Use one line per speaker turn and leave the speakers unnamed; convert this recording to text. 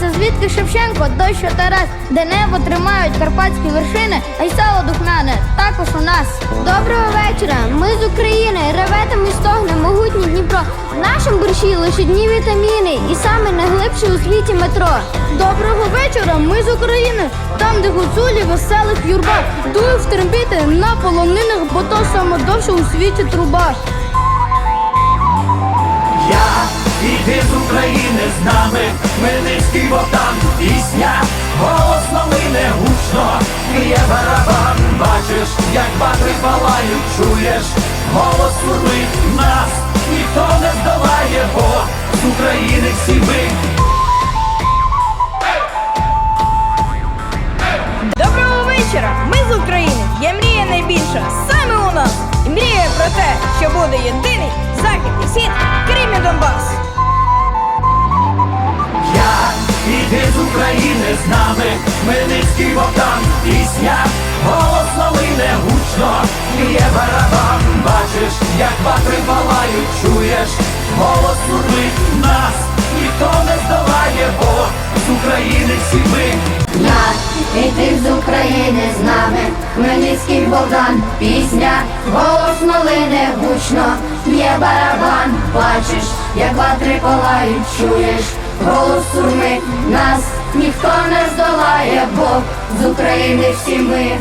Це звідки Шевченко, дощ Тарас, де небо тримають карпатські вершини, а й сало духмяне також у нас. Доброго вечора! Ми з України. Реветами стогне могутній Дніпро. В нашому борщі лише дні вітаміни і саме найглибше у світі метро. Доброго вечора! Ми з України. Там, де гуцулі веселих юрба, дують в трембіти на полонинах, бо то саме довше у світі труба.
Я іди з України з нами, Хмельницький Богдан, пісня, голос новини гучно, є барабан, бачиш, як батри палають, чуєш, голос сурмить нас, ніхто не здолає, бо з України всі ми.
Доброго вечора! Ми з України. Є мрія найбільша саме у нас. І мрія про те, що буде єдиний захід і схід, Крим Донбас.
Новини гучно, є барабан, бачиш, як батри палають, чуєш, голос сурмить нас, ніхто не здолає, бо з України всі ми.
Я і ти з України з нами, Хмельницький Богдан, пісня, голос малини гучно, є барабан, бачиш, як ватри палають, чуєш, голос сурми, нас ніхто не здолає, бо з України всі ми.